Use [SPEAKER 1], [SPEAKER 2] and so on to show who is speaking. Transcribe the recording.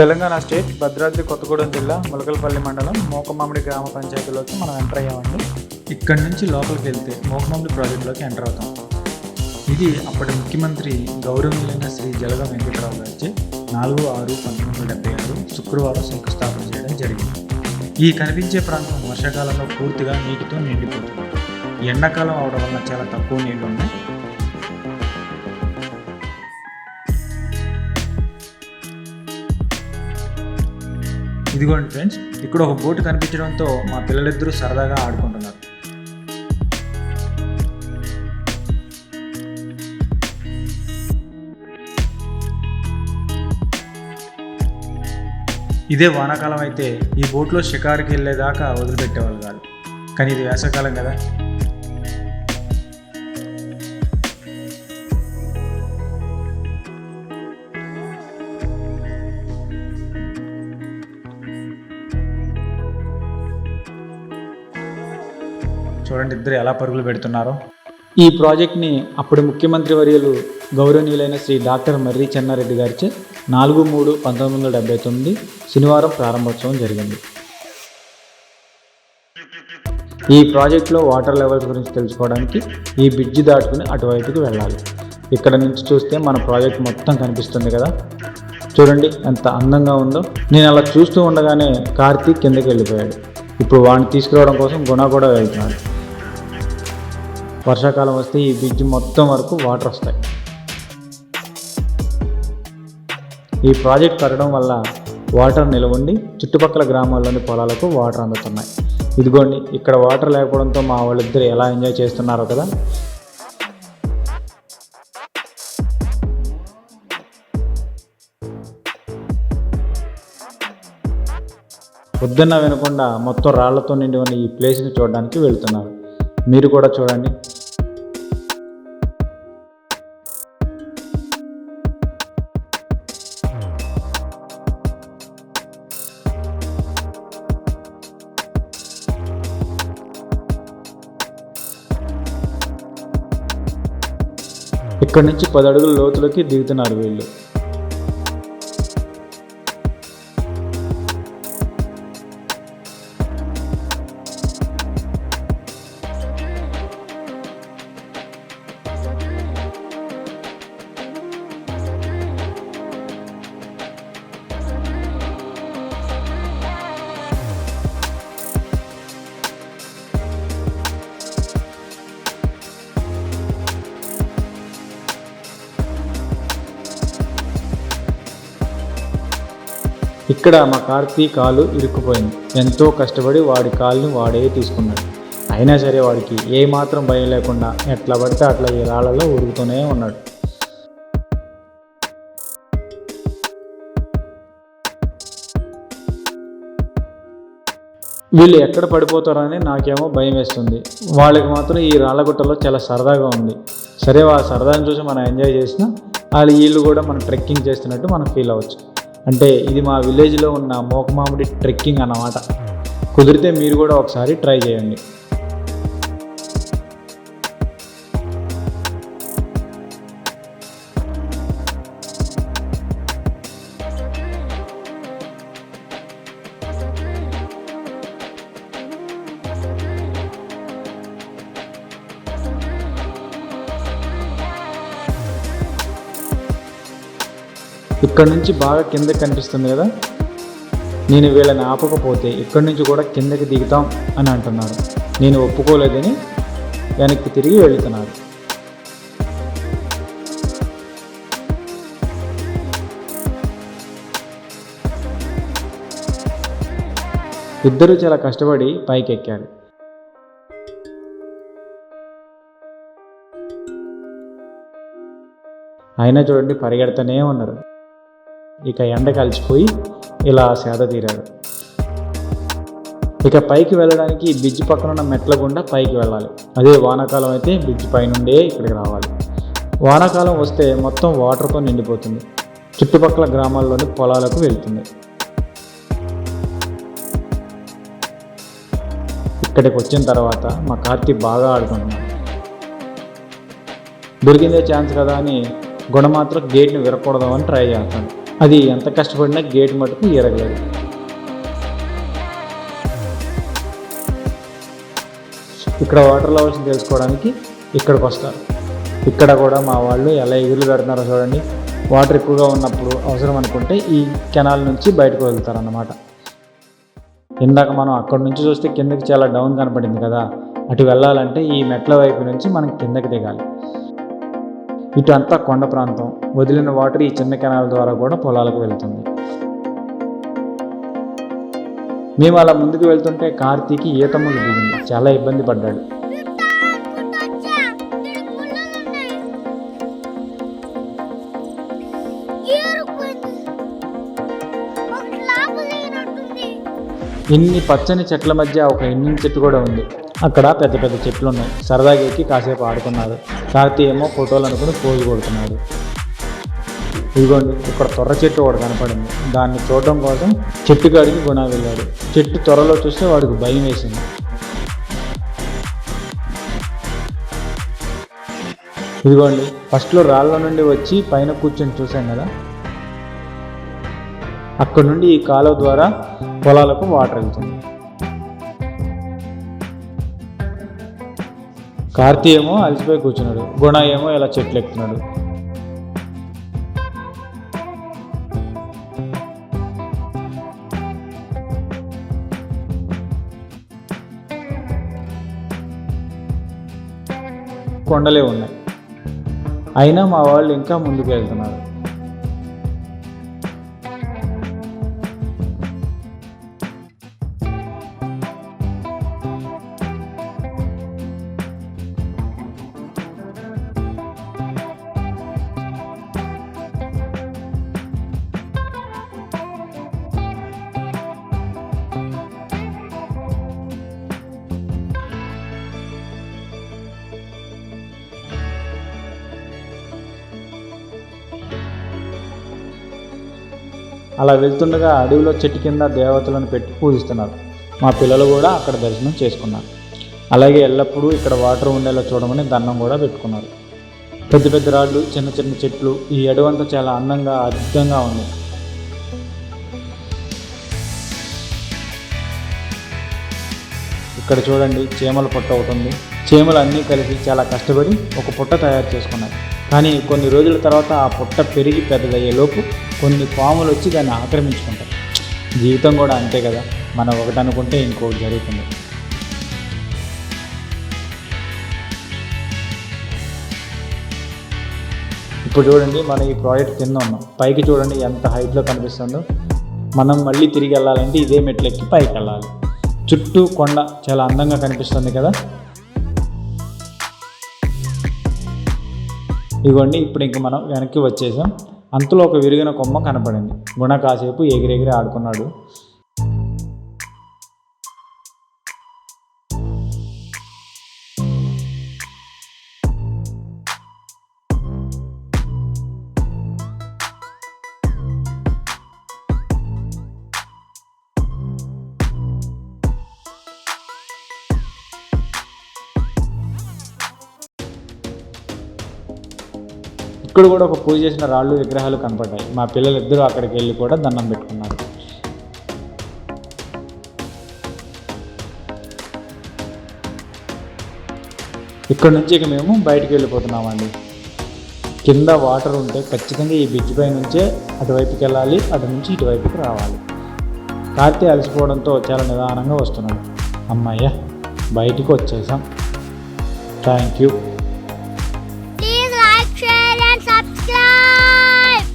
[SPEAKER 1] Telangana state Bhadradri Kothagudem జిల్లా ములకలపల్లి మండలం మోకమామిడి గ్రామ పంచాయతీలోకి మనం ఎంటర్ అయ్యామండి ఇక్కడి నుంచి లోపలికి వెళ్తే మోకమామిడి ప్రాజెక్టులోకి ఎంటర్ అవుతాం ఇది అప్పటి ముఖ్యమంత్రి గౌరవనీయులైన శ్రీ జలగ వెంకటరావు గారిచే నాలుగు ఆరు పంతొమ్మిది వందల డెబ్బై ఆరు శుక్రవారం శంకుస్థాపన చేయడం జరిగింది ఈ కనిపించే ప్రాంతం వర్షాకాలంలో పూర్తిగా నీటితో నిండిపోతుంది ఎండాకాలం అవడం వల్ల చాలా తక్కువ నీళ్లు ఉన్నాయి ఇదిగోండి ఫ్రెండ్స్ ఇక్కడ ఒక బోటు కనిపించడంతో మా పిల్లలిద్దరూ సరదాగా ఆడుకుంటున్నారు ఇదే వానాకాలం అయితే ఈ బోట్లో షికారుకి వెళ్ళేదాకా వదిలిపెట్టేవాళ్ళు కాదు కానీ ఇది వేసవకాలం కదా చూడండి ఇద్దరు ఎలా పరుగులు పెడుతున్నారో ఈ ప్రాజెక్ట్ని అప్పుడు ముఖ్యమంత్రి వర్యులు గౌరవనీయులైన శ్రీ డాక్టర్ మర్రి చెన్నారెడ్డి గారిచే నాలుగు మూడు పంతొమ్మిది వందల డెబ్బై తొమ్మిది శనివారం ప్రారంభోత్సవం జరిగింది ఈ ప్రాజెక్ట్లో వాటర్ లెవెల్స్ గురించి తెలుసుకోవడానికి ఈ బ్రిడ్జి దాటుకుని అటువైపుకి వెళ్ళాలి ఇక్కడ నుంచి చూస్తే మన ప్రాజెక్ట్ మొత్తం కనిపిస్తుంది కదా చూడండి ఎంత అందంగా ఉందో నేను అలా చూస్తూ ఉండగానే కార్తీక్ కిందకి వెళ్ళిపోయాడు ఇప్పుడు వాడిని తీసుకురావడం కోసం గుణ కూడా వెళ్తున్నాడు వర్షాకాలం వస్తే ఈ బ్రిడ్జ్ మొత్తం వరకు వాటర్ వస్తాయి ఈ ప్రాజెక్ట్ కట్టడం వల్ల వాటర్ నిలవండి చుట్టుపక్కల గ్రామాల్లోని పొలాలకు వాటర్ అందుతున్నాయి ఇదిగోండి ఇక్కడ వాటర్ లేకపోవడంతో మా వాళ్ళిద్దరు ఎలా ఎంజాయ్ చేస్తున్నారో కదా పొద్దున్న వినకుండా మొత్తం రాళ్లతో నిండి ఉన్న ఈ ప్లేస్ని చూడడానికి వెళ్తున్నారు మీరు కూడా చూడండి ఇక్కడి నుంచి పది అడుగుల లోతులోకి దిగుతున్నారు వీళ్ళు ఇక్కడ మా కార్తీ కాలు ఇరుక్కుపోయింది ఎంతో కష్టపడి వాడి కాలుని వాడే తీసుకున్నాడు అయినా సరే వాడికి ఏ మాత్రం భయం లేకుండా ఎట్లా పడితే అట్లా ఈ రాళ్ళలో ఉరుగుతూనే ఉన్నాడు వీళ్ళు ఎక్కడ పడిపోతారని నాకేమో భయం వేస్తుంది వాళ్ళకి మాత్రం ఈ రాళ్ళగుట్టలో చాలా సరదాగా ఉంది సరే ఆ సరదాని చూసి మనం ఎంజాయ్ చేసినా వాళ్ళు వీళ్ళు కూడా మనం ట్రెక్కింగ్ చేస్తున్నట్టు మనం ఫీల్ అవ్వచ్చు అంటే ఇది మా విలేజ్లో ఉన్న మోకమామిడి ట్రెక్కింగ్ అన్నమాట కుదిరితే మీరు కూడా ఒకసారి ట్రై చేయండి ఇక్కడ నుంచి బాగా కింద కనిపిస్తుంది కదా నేను వీళ్ళని ఆపకపోతే ఇక్కడి నుంచి కూడా కిందకి దిగుతాం అని అంటున్నారు నేను ఒప్పుకోలేదని వెనక్కి తిరిగి వెళుతున్నారు ఇద్దరు చాలా కష్టపడి పైకెక్కారు అయినా చూడండి పరిగెడతనే ఉన్నారు ఇక ఎండ కలిసిపోయి ఇలా సేద తీరారు ఇక పైకి వెళ్ళడానికి బ్రిడ్జ్ పక్కన ఉన్న మెట్ల గుండా పైకి వెళ్ళాలి అదే వానాకాలం అయితే బ్రిడ్జ్ పైనుండే ఇక్కడికి రావాలి వానాకాలం వస్తే మొత్తం వాటర్తో నిండిపోతుంది చుట్టుపక్కల గ్రామాల్లోని పొలాలకు వెళ్తుంది ఇక్కడికి వచ్చిన తర్వాత మా కార్తీ బాగా ఆడుకుంటున్నాడు దొరికిందే ఛాన్స్ కదా అని గుణమాత్రం గేట్ని విరకూడదామని ట్రై చేస్తాను అది ఎంత కష్టపడినా గేట్ మటుకు ఎరగలేదు ఇక్కడ వాటర్ లెవెల్స్ తెలుసుకోవడానికి ఇక్కడికి వస్తారు ఇక్కడ కూడా మా వాళ్ళు ఎలా ఎగురు పెడుతున్నారో చూడండి వాటర్ ఎక్కువగా ఉన్నప్పుడు అవసరం అనుకుంటే ఈ కెనాల్ నుంచి బయటకు వెళ్తారన్నమాట ఇందాక మనం అక్కడ నుంచి చూస్తే కిందకి చాలా డౌన్ కనపడింది కదా అటు వెళ్ళాలంటే ఈ మెట్ల వైపు నుంచి మనం కిందకి దిగాలి ఇటు అంతా కొండ ప్రాంతం వదిలిన వాటర్ ఈ చిన్న కెనాల్ ద్వారా కూడా పొలాలకు వెళ్తుంది మేము అలా ముందుకు వెళ్తుంటే కార్తీకి ఈతములు దిగింది చాలా ఇబ్బంది పడ్డాడు ఇన్ని పచ్చని చెట్ల మధ్య ఒక ఇంజిన్ చెట్టు కూడా ఉంది అక్కడ పెద్ద పెద్ద చెట్లు ఉన్నాయి సరదాగా ఎక్కి కాసేపు ఆడుకున్నారు కార్తీ ఏమో ఫోటోలు అనుకుని పోజు కొడుతున్నాడు ఇదిగోండి ఇక్కడ తొర్ర చెట్టు వాడు కనపడింది దాన్ని చూడడం కోసం చెట్టు కాడికి గుణ వెళ్ళాడు చెట్టు త్వరలో చూస్తే వాడికి భయం వేసింది ఇదిగోండి ఫస్ట్లో రాళ్ళ నుండి వచ్చి పైన కూర్చొని చూశాను కదా అక్కడ నుండి ఈ కాలువ ద్వారా పొలాలకు వాటర్ వెళ్తుంది కార్తీ ఏమో అలసిపోయి కూర్చున్నాడు గుణ ఏమో ఇలా చెట్లు ఎక్కుతున్నాడు కొండలే ఉన్నాయి అయినా మా వాళ్ళు ఇంకా ముందుకు వెళ్తున్నారు అలా వెళ్తుండగా అడవిలో చెట్టు కింద దేవతలను పెట్టి పూజిస్తున్నారు మా పిల్లలు కూడా అక్కడ దర్శనం చేసుకున్నారు అలాగే ఎల్లప్పుడూ ఇక్కడ వాటర్ ఉండేలా చూడమని దండం కూడా పెట్టుకున్నారు పెద్ద పెద్ద రాళ్ళు చిన్న చిన్న చెట్లు ఈ అంతా చాలా అందంగా అద్భుతంగా ఉంది ఇక్కడ చూడండి చీమల పొట్ట ఒకటి ఉంది చీమలు అన్నీ కలిసి చాలా కష్టపడి ఒక పుట్ట తయారు చేసుకున్నారు కానీ కొన్ని రోజుల తర్వాత ఆ పుట్ట పెరిగి పెద్దదయ్యేలోపు కొన్ని పాములు వచ్చి దాన్ని ఆక్రమించుకుంటాయి జీవితం కూడా అంతే కదా మనం ఒకటి అనుకుంటే ఇంకొకటి జరుగుతుంది ఇప్పుడు చూడండి మనం ఈ ప్రాజెక్ట్ కింద ఉన్నాం పైకి చూడండి ఎంత హైట్లో కనిపిస్తుందో మనం మళ్ళీ తిరిగి వెళ్ళాలంటే ఇదే మెట్లెక్కి పైకి వెళ్ళాలి చుట్టూ కొండ చాలా అందంగా కనిపిస్తుంది కదా ఇదిగోండి ఇప్పుడు ఇంక మనం వెనక్కి వచ్చేసాం అంతలో ఒక విరిగిన కొమ్మ కనపడింది గుణ కాసేపు ఎగిరెగిరి ఆడుకున్నాడు ఇక్కడ కూడా ఒక పూజ చేసిన రాళ్ళు విగ్రహాలు కనపడ్డాయి మా పిల్లలిద్దరూ అక్కడికి వెళ్ళి కూడా దండం పెట్టుకున్నారు ఇక్కడ నుంచి ఇక మేము బయటికి వెళ్ళిపోతున్నామండి కింద వాటర్ ఉంటే ఖచ్చితంగా ఈ బ్రిడ్జ్ పై నుంచే అటువైపుకి వెళ్ళాలి అటు నుంచి ఇటువైపుకి రావాలి కార్తె అలసిపోవడంతో చాలా నిదానంగా వస్తున్నాడు అమ్మాయ్యా బయటికి వచ్చేసాం థ్యాంక్ యూ